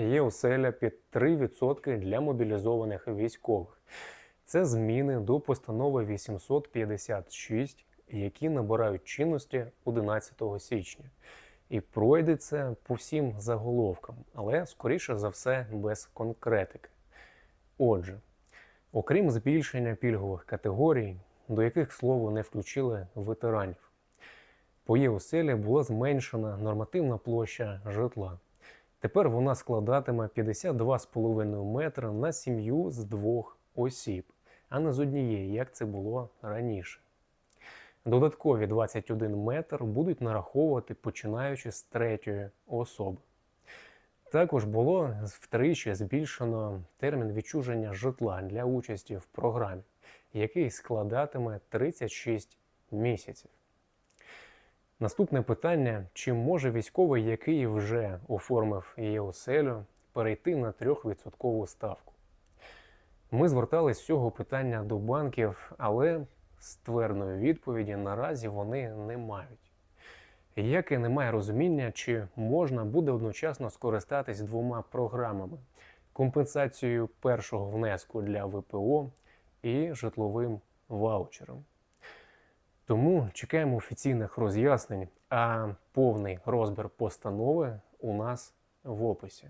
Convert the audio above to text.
Є оселя під 3% для мобілізованих військових. Це зміни до постанови 856, які набирають чинності 11 січня. І пройде це по всім заголовкам, але скоріше за все без конкретики. Отже, окрім збільшення пільгових категорій, до яких, к слову, не включили ветеранів, по ЄОСЕЛі була зменшена нормативна площа житла. Тепер вона складатиме 52,5 метри на сім'ю з двох осіб, а не з однієї, як це було раніше. Додаткові 21 метр будуть нараховувати починаючи з третьої особи. Також було втричі збільшено термін відчуження житла для участі в програмі, який складатиме 36 місяців. Наступне питання: чи може військовий, який вже оформив її оселю, перейти на 3% ставку? Ми звертались з цього питання до банків, але ствердної відповіді наразі вони не мають. Як і немає розуміння, чи можна буде одночасно скористатись двома програмами: компенсацією першого внеску для ВПО і житловим ваучером. Тому чекаємо офіційних роз'яснень, а повний розбір постанови у нас в описі.